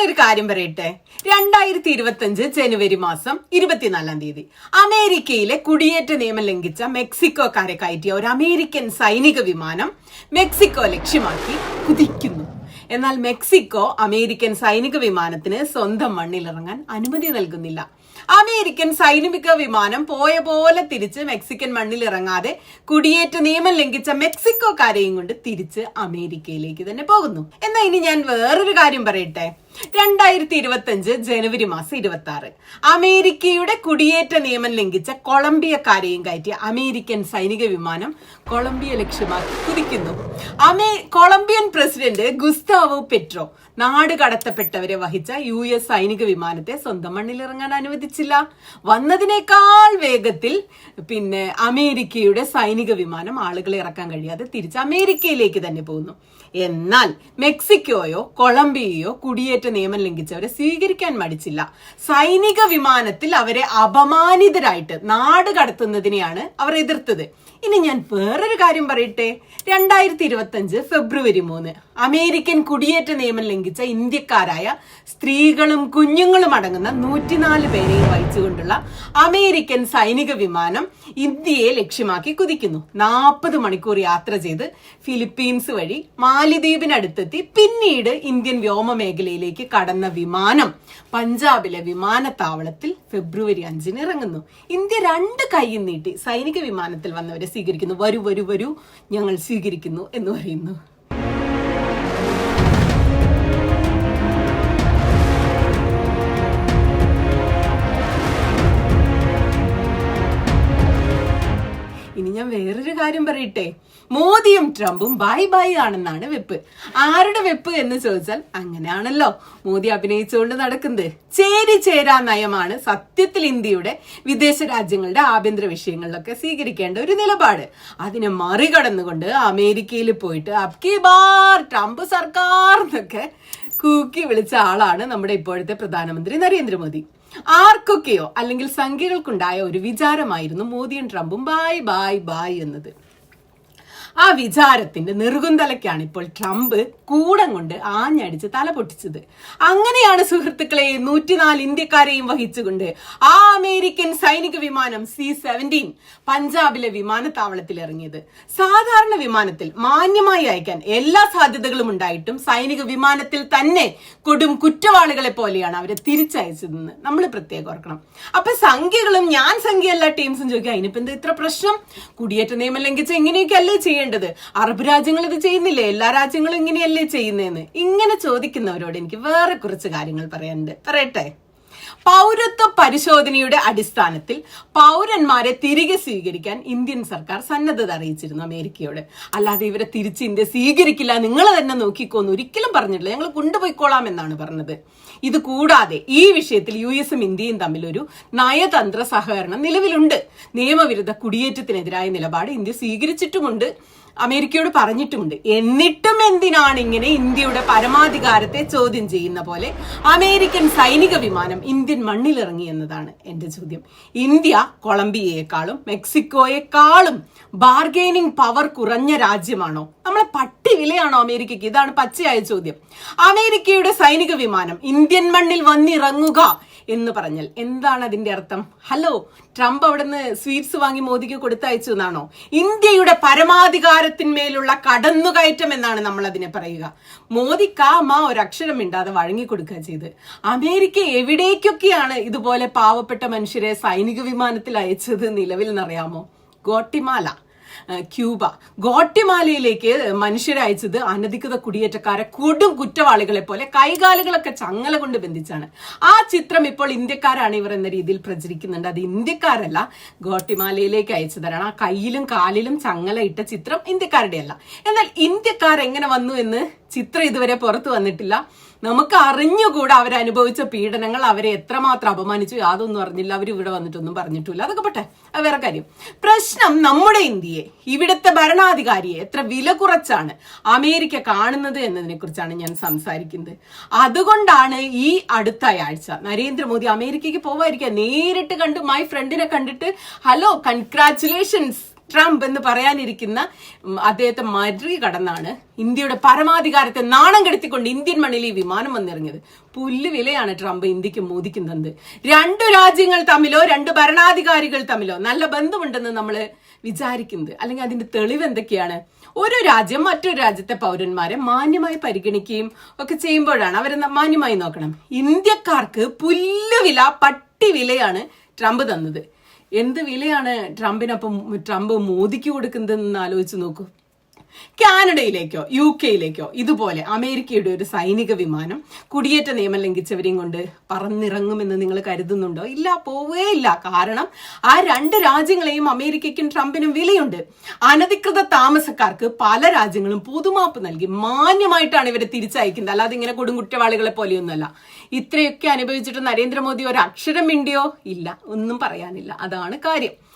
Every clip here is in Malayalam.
ഞാനൊരു കാര്യം പറയട്ടെ? രണ്ടായിരത്തി ഇരുപത്തി അഞ്ച് ജനുവരി മാസം ഇരുപത്തിനാലാം തീയതി. അമേരിക്കയിലെ കുടിയേറ്റ നിയമം ലംഘിച്ച മെക്സിക്കോക്കാരെ കയറ്റിയ ഒരു അമേരിക്കൻ സൈനിക വിമാനം മെക്സിക്കോ ലക്ഷ്യമാക്കി കുതിക്കുന്നു. എന്നാൽ മെക്സിക്കോ അമേരിക്കൻ സൈനിക വിമാനത്തിന് സ്വന്തം മണ്ണിലിറങ്ങാൻ അനുമതി നൽകുന്നില്ല. അമേരിക്കൻ സൈനിക വിമാനം പോയ പോലെ തിരിച്ച് മെക്സിക്കൻ മണ്ണിൽ ഇറങ്ങാതെ കുടിയേറ്റ നിയമം ലംഘിച്ച മെക്സിക്കോക്കാരെയും കൊണ്ട് തിരിച്ച് അമേരിക്കയിലേക്ക് തന്നെ പോകുന്നു. എന്നാ ഇനി ഞാൻ വേറൊരു കാര്യം പറയട്ടെ? രണ്ടായിരത്തി ഇരുപത്തി അഞ്ച് ജനുവരി മാസം ഇരുപത്തി ആറ് അമേരിക്കയുടെ കുടിയേറ്റ നിയമം ലംഘിച്ച കൊളംബിയക്കാരെയും കയറ്റിയ അമേരിക്കൻ സൈനിക വിമാനം കൊളംബിയ ലക്ഷ്യമാക്കി കുതിക്കുന്നു. അമേ കൊളംബിയൻ പ്രസിഡന്റ് ഗുസ്താവോ പെട്രോ നാട് കടത്തപ്പെട്ടവരെ വഹിച്ച യു എസ് സൈനിക വിമാനത്തെ സ്വന്തം മണ്ണിലിറങ്ങാൻ അനുവദിച്ചില്ല. വന്നതിനേക്കാൾ വേഗത്തിൽ പിന്നെ അമേരിക്കയുടെ സൈനിക വിമാനം ആളുകളെ ഇറക്കാൻ കഴിയാതെ തിരിച്ച് അമേരിക്കയിലേക്ക് തന്നെ പോകുന്നു. എന്നാൽ മെക്സിക്കോയോ കൊളംബിയയോ കുടിയേറ്റ നിയമം ലംഘിച്ചവരെ സ്വീകരിക്കാൻ മടിച്ചില്ല. സൈനിക വിമാനത്തിൽ അവരെ അപമാനിതരായിട്ട് നാട് കടത്തുന്നതിനെയാണ് അവർ എതിർത്തത്. ഇനി ഞാൻ വേറൊരു കാര്യം പറയട്ടെ? രണ്ടായിരത്തി ഇരുപത്തി അഞ്ച് ഫെബ്രുവരി മൂന്ന്. അമേരിക്കൻ കുടിയേറ്റ നിയമം ലംഘിച്ച ഇന്ത്യക്കാരായ സ്ത്രീകളും കുഞ്ഞുങ്ങളും അടങ്ങുന്ന നൂറ്റിനാല് പേരെയും വഹിച്ചുകൊണ്ടുള്ള അമേരിക്കൻ സൈനിക വിമാനം ഇന്ത്യയെ ലക്ഷ്യമാക്കി കുതിക്കുന്നു. നാൽപ്പത് മണിക്കൂർ യാത്ര ചെയ്ത് ഫിലിപ്പീൻസ് വഴി മാലിദ്വീപിനടുത്തെത്തി പിന്നീട് ഇന്ത്യൻ വ്യോമ മേഖലയിലേക്ക് കടന്ന വിമാനം പഞ്ചാബിലെ വിമാനത്താവളത്തിൽ ഫെബ്രുവരി അഞ്ചിന് ഇറങ്ങുന്നു. ഇന്ത്യ രണ്ട് കൈയും നീട്ടി സൈനിക വിമാനത്തിൽ വന്നവരെ സ്വീകരിക്കുന്നു. വരൂ വരൂ വരൂ ഞങ്ങൾ സ്വീകരിക്കുന്നു എന്ന് പറയുന്നു. കാര്യം പറയട്ടെ? മോദിയും ട്രംപും ബൈ ബൈ ആണെന്നാണ് വെപ്പ്. ആരുടെ വെപ്പ് എന്ന് ചോദിച്ചാൽ അങ്ങനെയാണല്ലോ. മോദി അഭിനയിച്ചുകൊണ്ട് നടക്കുന്നത്. ചേരി ചേരാ നയമാണ് സത്യത്തിൽ ഇന്ത്യയുടെ വിദേശ രാജ്യങ്ങളുടെ ആഭ്യന്തര വിഷയങ്ങളിലൊക്കെ സ്വീകരിക്കേണ്ട ഒരു നിലപാട്. അതിനെ മറികടന്നുകൊണ്ട് അമേരിക്കയിൽ പോയിട്ട് അബ്കി ബാർ ട്രംപ് സർക്കാർ എന്നൊക്കെ കൂക്കി വിളിച്ച ആളാണ് നമ്മുടെ ഇപ്പോഴത്തെ പ്രധാനമന്ത്രി നരേന്ദ്രമോദി. ആർക്കൊക്കെയോ അല്ലെങ്കിൽ സംഖ്യകൾക്കുണ്ടായ ഒരു വിചാരമായിരുന്നു മോദിയും ട്രംപും. ബായ് ബായ് ബായ് എന്നത്. ആ വിചാരത്തിന്റെ നെറുകുന്തലയ്ക്കാണ് ഇപ്പോൾ ട്രംപ് കൂടം കൊണ്ട് ആഞ്ഞടിച്ച് തല പൊട്ടിച്ചത്. അങ്ങനെയാണ് സുഹൃത്തുക്കളെ നൂറ്റിനാല് ഇന്ത്യക്കാരെയും വഹിച്ചുകൊണ്ട് ആ അമേരിക്കൻ സൈനിക വിമാനം സി സെവന്റീൻ പഞ്ചാബിലെ വിമാനത്താവളത്തിൽ ഇറങ്ങിയത് സാധാരണ വിമാനത്തിൽ മാന്യമായി അയക്കാൻ എല്ലാ സാധ്യതകളും ഉണ്ടായിട്ടും സൈനിക വിമാനത്തിൽ തന്നെ കൊടും കുറ്റവാളികളെ പോലെയാണ് അവരെ തിരിച്ചയച്ചതെന്ന് നമ്മൾ പ്രത്യേകം ഓർക്കണം. അപ്പൊ സംഖ്യകളും ഞാൻ സംഖ്യയല്ല ടീംസും ചോദിക്കുക അതിനിപ്പോ എന്താ ഇത്ര പ്രശ്നം? കുടിയേറ്റ നിയമം ലംഘിച്ച് എങ്ങനെയൊക്കെ അല്ലേ ചെയ്യേണ്ടത്? അറബ് രാജ്യങ്ങൾ ഇത് ചെയ്യുന്നില്ലേ? എല്ലാ രാജ്യങ്ങളും ഇങ്ങനെയല്ലേ ചെയ്യുന്നതെന്ന്. ഇങ്ങനെ ചോദിക്കുന്നവരോട് എനിക്ക് വേറെ കുറച്ച് കാര്യങ്ങൾ പറയാനുണ്ട്. പറയട്ടെ. പൗരത്വ പരിശോധനയുടെ അടിസ്ഥാനത്തിൽ പൗരന്മാരെ തിരികെ സ്വീകരിക്കാൻ ഇന്ത്യൻ സർക്കാർ സന്നദ്ധത അറിയിച്ചിരുന്നു അമേരിക്കയോട്. അല്ലാതെ ഇവരെ തിരിച്ച് ഇന്ത്യ സ്വീകരിക്കില്ല. നിങ്ങൾ തന്നെ നോക്കിക്കോന്ന് ഒരിക്കലും പറഞ്ഞിട്ടില്ല. ഞങ്ങൾ കൊണ്ടുപോയിക്കോളാം എന്നാണ് പറഞ്ഞത്. ഇത് കൂടാതെ ഈ വിഷയത്തിൽ യു എസും ഇന്ത്യയും തമ്മിൽ ഒരു നയതന്ത്ര സഹകരണം നിലവിലുണ്ട്. നിയമവിരുദ്ധ കുടിയേറ്റത്തിനെതിരായ നിലപാട് ഇന്ത്യ സ്വീകരിച്ചിട്ടുമുണ്ട്. അമേരിക്കയോട് പറഞ്ഞിട്ടുമുണ്ട്. എന്നിട്ടും എന്തിനാണ് ഇങ്ങനെ ഇന്ത്യയുടെ പരമാധികാരത്തെ ചോദ്യം ചെയ്യുന്ന പോലെ അമേരിക്കൻ സൈനിക വിമാനം ഇന്ത്യൻ മണ്ണിലിറങ്ങി എന്നതാണ് എന്റെ ചോദ്യം. ഇന്ത്യ കൊളംബിയയെക്കാളും മെക്സിക്കോയെക്കാളും ബാർഗെയിനിങ് പവർ കുറഞ്ഞ രാജ്യമാണോ? നമ്മളെ പട്ടി വിലയാണോ അമേരിക്കയ്ക്ക്? ഇതാണ് പച്ചയായ ചോദ്യം. അമേരിക്കയുടെ സൈനിക വിമാനം ഇന്ത്യൻ മണ്ണിൽ വന്നിറങ്ങുക എന്ന് പറഞ്ഞാൽ. എന്താണ് അതിന്റെ അർത്ഥം? ഹലോ ട്രംപ് അവിടുന്ന് സ്വീറ്റ്സ് വാങ്ങി മോദിക്ക് കൊടുത്തയച്ചു എന്നാണോ? ഇന്ത്യയുടെ പരമാധികാരത്തിന്മേലുള്ള കടന്നുകയറ്റം എന്നാണ് നമ്മൾ അതിനെ പറയുക. മോദിക്ക് ആ അമ്മ ഒരക്ഷരം മിണ്ടാതെ വഴങ്ങിക്കൊടുക്കുക ചെയ്ത്. അമേരിക്ക എവിടേക്കൊക്കെയാണ് ഇതുപോലെ പാവപ്പെട്ട മനുഷ്യരെ സൈനിക വിമാനത്തിൽ അയച്ചത് നിലവിൽ എന്നറിയാമോ? ഗോട്ടിമാല. ക്യൂബ. ഗോട്ടിമാലയിലേക്ക് മനുഷ്യരെ അയച്ചത് അനധികൃത കുടിയേറ്റക്കാരെ കൊടും കുറ്റവാളികളെ പോലെ കൈകാലുകളൊക്കെ ചങ്ങല കൊണ്ട് ബന്ധിച്ചാണ്. ആ ചിത്രം ഇപ്പോൾ ഇന്ത്യക്കാരാണ് ഇവർ എന്ന രീതിയിൽ പ്രചരിക്കുന്നുണ്ട്. അത് ഇന്ത്യക്കാരല്ല ഗോട്ടിമാലയിലേക്ക് അയച്ചതാണ് ആ കയ്യിലും കാലിലും ചങ്ങല ഇട്ട ചിത്രം ഇന്ത്യക്കാരുടെ അല്ല എന്നാൽ ഇന്ത്യക്കാർ എങ്ങനെ വന്നു എന്ന് ചിത്രം ഇതുവരെ പുറത്തു വന്നിട്ടില്ല. നമുക്ക് അറിഞ്ഞുകൂടെ അവരനുഭവിച്ച പീഡനങ്ങൾ അവരെ എത്രമാത്രം അപമാനിച്ചു. യാതൊന്നും അറിഞ്ഞില്ല. അവർ ഇവിടെ വന്നിട്ടൊന്നും പറഞ്ഞിട്ടില്ല. അതൊക്കെ പെട്ടെ. അത് വേറെ കാര്യം. പ്രശ്നം നമ്മുടെ ഇന്ത്യയെ ഇവിടുത്തെ ഭരണാധികാരിയെ എത്ര വില കുറച്ചാണ് അമേരിക്ക കാണുന്നത് എന്നതിനെ കുറിച്ചാണ് ഞാൻ സംസാരിക്കുന്നത്. അതുകൊണ്ടാണ് ഈ അടുത്ത ആഴ്ച നരേന്ദ്രമോദി അമേരിക്കയ്ക്ക് പോവായിരിക്കുക നേരിട്ട് കണ്ട് മൈ ഫ്രണ്ടിനെ കണ്ടിട്ട് ഹലോ കൺഗ്രാറ്റുലേഷൻസ് ട്രംപ് എന്ന് പറയാനിരിക്കുന്ന അദ്ദേഹത്തെ മറികടന്നാണ് ഇന്ത്യയുടെ പരമാധികാരത്തെ നാണം കെടുത്തിക്കൊണ്ട് ഇന്ത്യൻ മണ്ണിൽ ഈ വിമാനം വന്നിറങ്ങിയത്. പുല്ല് വിലയാണ് ട്രംപ് ഇന്ത്യയ്ക്ക് മോദിക്കുന്നത് രണ്ടു രാജ്യങ്ങൾ തമ്മിലോ രണ്ട് ഭരണാധികാരികൾ തമ്മിലോ നല്ല ബന്ധമുണ്ടെന്ന് നമ്മൾ വിചാരിക്കുന്നത്. അല്ലെങ്കിൽ അതിന്റെ തെളിവ് എന്തൊക്കെയാണ്? ഒരു രാജ്യം മറ്റൊരു രാജ്യത്തെ പൗരന്മാരെ മാന്യമായി പരിഗണിക്കുകയും ഒക്കെ ചെയ്യുമ്പോഴാണ് അവരെ മാന്യമായി നോക്കണം. ഇന്ത്യക്കാർക്ക് പുല്ലുവില പട്ടി വിലയാണ് ട്രംപ് തന്നത്. എന്ത് വിലയാണ് ട്രംപിനൊപ്പം ട്രംപ് മോദിക്ക് കൊടുക്കുന്നതെന്ന് ആലോചിച്ച് നോക്കൂ. കാനഡയിലേക്കോ യു കെയിലേക്കോ ഇതുപോലെ അമേരിക്കയുടെ ഒരു സൈനിക വിമാനം കുടിയേറ്റ നിയമം ലംഘിച്ചവരെയും കൊണ്ട് പറന്നിറങ്ങുമെന്ന് നിങ്ങൾ കരുതുന്നുണ്ടോ? ഇല്ല പോവേ ഇല്ല കാരണം ആ രണ്ട് രാജ്യങ്ങളെയും അമേരിക്കയ്ക്കും ട്രംപിനും വിലയുണ്ട്. അനധികൃത താമസക്കാർക്ക് പല രാജ്യങ്ങളും പുതുമാപ്പ് നൽകി മാന്യമായിട്ടാണ് ഇവരെ തിരിച്ചയക്കുന്നത്. അല്ലാതെ ഇങ്ങനെ കൊടുങ്കുറ്റവാളികളെ പോലെയൊന്നുമല്ല. ഇത്രയൊക്കെ അനുഭവിച്ചിട്ട് നരേന്ദ്രമോദി ഒരു അക്ഷരം മിണ്ടിയോ? ഇല്ല ഒന്നും പറയാനില്ല. അതാണ് കാര്യം.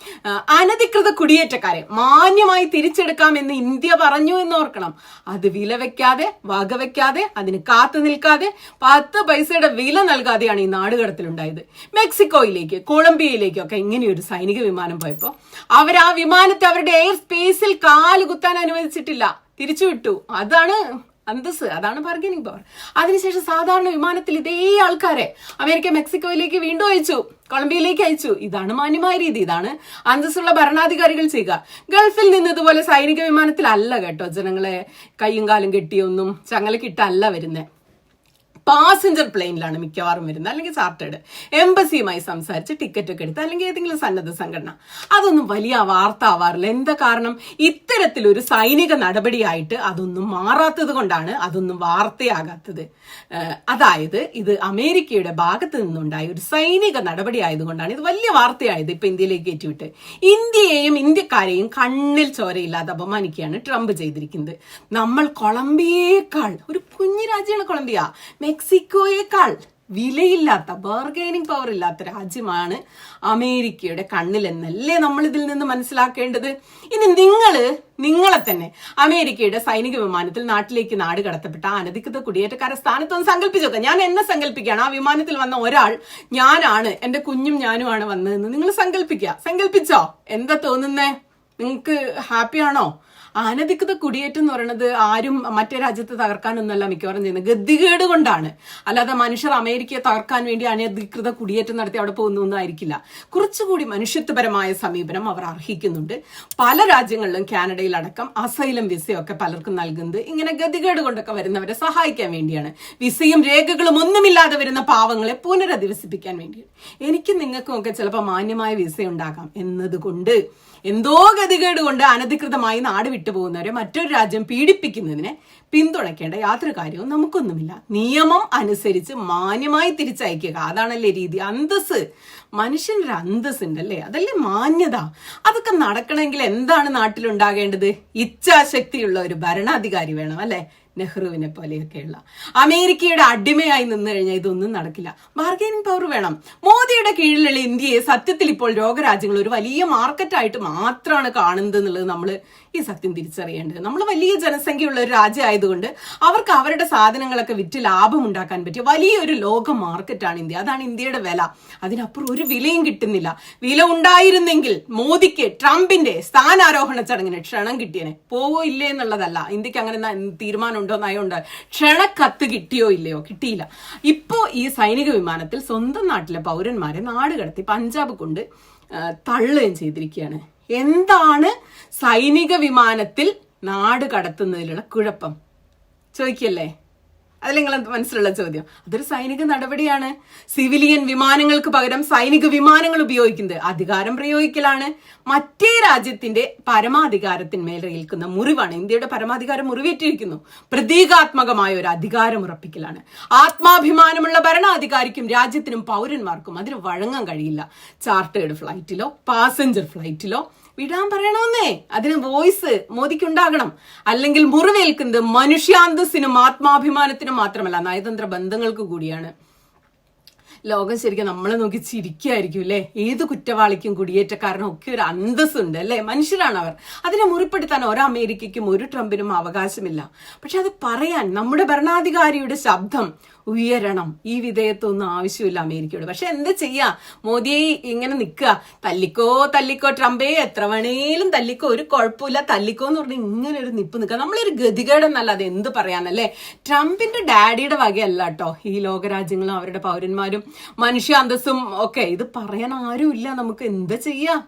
അനധികൃത കുടിയേറ്റക്കാരെ മാന്യമായി തിരിച്ചെടുക്കാമെന്ന് ഇന്ത്യ പറഞ്ഞു എന്ന് ഓർക്കണം. അത് വില വെക്കാതെ വകവെക്കാതെ അതിന് കാത്തു നിൽക്കാതെ പത്ത് പൈസയുടെ വില നൽകാതെയാണ് ഈ നാടുകടത്തിലുണ്ടായത്. മെക്സിക്കോയിലേക്ക് കൊളംബിയയിലേക്കൊക്കെ ഇങ്ങനെയൊരു സൈനിക വിമാനം പോയപ്പോൾ അവർ ആ വിമാനത്തെ അവരുടെ എയർ സ്പേസിൽ കാൽ കുത്താൻ അനുവദിച്ചിട്ടില്ല. തിരിച്ചുവിട്ടു. അതാണ് അന്തസ് അതാണ് ബാർഗനിങ് പവർ അതിനുശേഷം സാധാരണ വിമാനത്തിൽ ഇതേ ആൾക്കാരെ അമേരിക്ക മെക്സിക്കോയിലേക്ക് വീണ്ടും അയച്ചു. കൊളംബിയയിലേക്ക് അയച്ചു. ഇതാണ് മാന്യമായ രീതി. ഇതാണ് അന്തസ്സുള്ള ഭരണാധികാരികൾ ചെയ്യുക. ഗൾഫിൽ നിന്ന് ഇതുപോലെ സൈനിക വിമാനത്തിലല്ല കേട്ടോ ജനങ്ങളെ കയ്യും കാലും കെട്ടിയൊന്നും ചങ്ങലക്കിട്ടല്ല വരുന്നത് പാസഞ്ചർ പ്ലെയിനിലാണ് മിക്കവാറും വരുന്നത്. അല്ലെങ്കിൽ ചാർട്ടേഡ് എംബസിയുമായി സംസാരിച്ച് ടിക്കറ്റ് ഒക്കെ എടുത്ത് അല്ലെങ്കിൽ ഏതെങ്കിലും സന്നദ്ധ സംഘടന. അതൊന്നും വലിയ വാർത്ത ആവാറില്ല. എന്താ കാരണം? ഇത്തരത്തിലൊരു സൈനിക നടപടിയായിട്ട് അതൊന്നും മാറാത്തത് കൊണ്ടാണ് അതൊന്നും വാർത്തയാകാത്തത്. അതായത് ഇത് അമേരിക്കയുടെ ഭാഗത്ത് നിന്നുണ്ടായ ഒരു സൈനിക നടപടി ആയതുകൊണ്ടാണ് ഇത് വലിയ വാർത്തയായത് ഇപ്പൊ ഇന്ത്യയിലേക്ക് ഏറ്റുവിട്ട്. ഇന്ത്യയെയും ഇന്ത്യക്കാരെയും കണ്ണിൽ ചോരയില്ലാതെ അപമാനിക്കുകയാണ് ട്രംപ് ചെയ്തിരിക്കുന്നത്. നമ്മൾ കൊളംബിയേക്കാൾ ഒരു കുഞ്ഞു രാജ്യമാണ് കൊളംബിയ. മെക്സിക്കോയേക്കാൾ വിലയില്ലാത്ത ബാർഗൈനിങ് പവർ ഇല്ലാത്ത രാജ്യമാണ് അമേരിക്കയുടെ കണ്ണിൽ എന്നല്ലേ നമ്മൾ ഇതിൽ നിന്ന് മനസ്സിലാക്കേണ്ടത്? ഇനി നിങ്ങൾ നിങ്ങളെ തന്നെ അമേരിക്കയുടെ സൈനിക വിമാനത്തിൽ നാട്ടിലേക്ക് നാട് കടത്തപ്പെട്ട അനധികൃത കുടിയേറ്റക്കാരെ സ്ഥാനത്തൊന്ന് സങ്കല്പിച്ചു നോക്കാം ഞാൻ എന്നെ സങ്കല്പിക്കുകയാണ്. ആ വിമാനത്തിൽ വന്ന ഒരാൾ ഞാനാണ് എന്റെ കുഞ്ഞും ഞാനുമാണ് വന്നതെന്ന്. നിങ്ങൾ സങ്കല്പിക്കുക. സങ്കല്പിച്ചോ? എന്താ തോന്നുന്നേ? നിങ്ങൾക്ക് ഹാപ്പിയാണോ? അനധികൃത കുടിയേറ്റം എന്ന് പറയുന്നത് ആരും മറ്റേ രാജ്യത്തെ തകർക്കാനൊന്നല്ല മിക്കവാറും ചെയ്യുന്നത്. ഗതികേട് കൊണ്ടാണ്. അല്ലാതെ മനുഷ്യർ അമേരിക്കയെ തകർക്കാൻ വേണ്ടി അനധികൃത കുടിയേറ്റം നടത്തി അവിടെ പോകുന്നൊന്നായിരിക്കില്ല കുറച്ചുകൂടി മനുഷ്യത്വപരമായ സമീപനം അവർ അർഹിക്കുന്നുണ്ട്. പല രാജ്യങ്ങളിലും കാനഡയിലടക്കം അസൈലം വിസയൊക്കെ പലർക്കും നൽകുന്നത് ഇങ്ങനെ ഗതികേട് കൊണ്ടൊക്കെ വരുന്നവരെ സഹായിക്കാൻ വേണ്ടിയാണ്. വിസയും രേഖകളും ഒന്നുമില്ലാതെ വരുന്ന പാവങ്ങളെ പുനരധിവസിപ്പിക്കാൻ വേണ്ടിയാണ്. എനിക്കും നിങ്ങൾക്കും ഒക്കെ ചിലപ്പോൾ മാന്യമായ വിസ ഉണ്ടാകാം എന്നതുകൊണ്ട് എന്തോ ഗതികേട് കൊണ്ട് അനധികൃതമായി നാട് വിട്ടുപോകുന്നവരെ മറ്റൊരു രാജ്യം പീഡിപ്പിക്കുന്നതിനെ പിന്തുണയ്ക്കേണ്ട യാതൊരു കാര്യവും നമുക്കൊന്നുമില്ല. നിയമം അനുസരിച്ച് മാന്യമായി തിരിച്ചയക്കുക. അതാണല്ലേ രീതി. അന്തസ് മനുഷ്യനൊരു അന്തസ് ഉണ്ടല്ലേ അതല്ലേ മാന്യത. അതൊക്കെ നടക്കണമെങ്കിൽ എന്താണ് നാട്ടിലുണ്ടാകേണ്ടത്? ഇച്ഛാശക്തിയുള്ള ഒരു ഭരണാധികാരി വേണം അല്ലെ? നെഹ്റുവിനെ പോലെയൊക്കെയുള്ള. അമേരിക്കയുടെ അടിമയായി നിന്നു കഴിഞ്ഞാൽ ഇതൊന്നും നടക്കില്ല. ബാർഗൈനിങ് പവർ വേണം. മോദിയുടെ കീഴിലുള്ള ഇന്ത്യയെ സത്യത്തിൽ ഇപ്പോൾ ലോകരാജ്യങ്ങൾ ഒരു വലിയ മാർക്കറ്റായിട്ട് മാത്രമാണ് കാണുന്നത് എന്നുള്ളത് നമ്മൾ ഈ സത്യം തിരിച്ചറിയേണ്ടത്. നമ്മൾ വലിയ ജനസംഖ്യയുള്ള ഒരു രാജ്യമായതുകൊണ്ട് അവർക്ക് അവരുടെ സാധനങ്ങളൊക്കെ വിറ്റ് ലാഭം ഉണ്ടാക്കാൻ പറ്റിയ വലിയൊരു ലോക മാർക്കറ്റാണ് ഇന്ത്യ. അതാണ് ഇന്ത്യയുടെ വില. അതിനപ്പുറം ഒരു വിലയും കിട്ടുന്നില്ല. വില ഉണ്ടായിരുന്നെങ്കിൽ മോദിക്ക് ട്രംപിന്റെ സ്ഥാനാരോഹണ ചടങ്ങിന് ക്ഷണം കിട്ടിയനെ. പോവോ ഇല്ലേ എന്നുള്ളതല്ല. ഇന്ത്യയ്ക്ക് അങ്ങനെ ന- നയമുണ്ടോ ക്ഷണക്കത്ത് കിട്ടിയോ ഇല്ലയോ കിട്ടിയില്ല. ഇപ്പോ ഈ സൈനിക വിമാനത്തിൽ സ്വന്തം നാട്ടിലെ പൗരന്മാരെ നാട് കടത്തി പഞ്ചാബ് കൊണ്ട് തള്ളുകയും ചെയ്തിരിക്കുകയാണ്. എന്താണ് സൈനിക വിമാനത്തിൽ നാട് കടത്തുന്നതിലുള്ള കുഴപ്പം? ചോദിക്കല്ലേ? അതല്ല നിങ്ങൾ മനസ്സിലുള്ള ചോദ്യം? അതൊരു സൈനിക നടപടിയാണ്. സിവിലിയൻ വിമാനങ്ങൾക്ക് പകരം സൈനിക വിമാനങ്ങൾ ഉപയോഗിക്കുന്നത് അധികാരം പ്രയോഗിക്കലാണ്. മറ്റേ രാജ്യത്തിന്റെ പരമാധികാരത്തിന്മേൽ ഏൽക്കുന്ന മുറിവാണ്. ഇന്ത്യയുടെ പരമാധികാരം മുറിവേറ്റിരിക്കുന്നു. പ്രതീകാത്മകമായ ഒരു അധികാരം ഉറപ്പിക്കലാണ്. ആത്മാഭിമാനമുള്ള ഭരണാധികാരിക്കും രാജ്യത്തിനും പൗരന്മാർക്കും അതിന് വഴങ്ങാൻ കഴിയില്ല. ചാർട്ടേഡ് ഫ്ലൈറ്റിലോ പാസഞ്ചർ ഫ്ലൈറ്റിലോ വിടാൻ പറയണമെന്നേ. അതിന് വോയിസ് മോദിക്കുണ്ടാകണം. അല്ലെങ്കിൽ മുറിവേൽക്കുന്നത് മനുഷ്യാന്തസ്സിനും ആത്മാഭിമാനത്തിനും മാത്രമല്ല നയതന്ത്ര ബന്ധങ്ങൾക്ക് കൂടിയാണ്. ലോകം ശരിക്കും നമ്മളെ നോക്കി ചിരിക്കായിരിക്കും അല്ലേ? ഏത് കുറ്റവാളിക്കും കുടിയേറ്റക്കാരനും ഒക്കെ ഒരു അന്തസ്സുണ്ട് അല്ലേ? മനുഷ്യരാണ് അവർ അതിനെ മുറിപ്പെടുത്താൻ ഒരു അമേരിക്കയ്ക്കും ഒരു ട്രംപിനും അവകാശമില്ല. പക്ഷെ അത് പറയാൻ നമ്മുടെ ഭരണാധികാരിയുടെ ശബ്ദം ഉയരണം. ഈ വിധേയത്വമൊന്നും ആവശ്യമില്ല അമേരിക്കയോട്. പക്ഷെ എന്ത് ചെയ്യാ? മോദിയെ ഇങ്ങനെ നിൽക്കുക. തല്ലിക്കോ തല്ലിക്കോ ട്രംപേ എത്ര വേണേലും തല്ലിക്കോ. ഒരു കുഴപ്പമില്ല തല്ലിക്കോ എന്ന് പറഞ്ഞ് ഇങ്ങനെ ഒരു നിപ്പ് നിൽക്കുക. നമ്മളൊരു ഗതികേടെന്നല്ലാതെ എന്ത് പറയാനല്ലേ ട്രംപിന്റെ ഡാഡിയുടെ വകയല്ല കേട്ടോ ഈ ലോകരാജ്യങ്ങളും അവരുടെ പൗരന്മാരും മനുഷ്യ അന്തസ്സും ഒക്കെ. ഇത് പറയാൻ ആരുമില്ല. നമുക്ക് എന്താ ചെയ്യാ?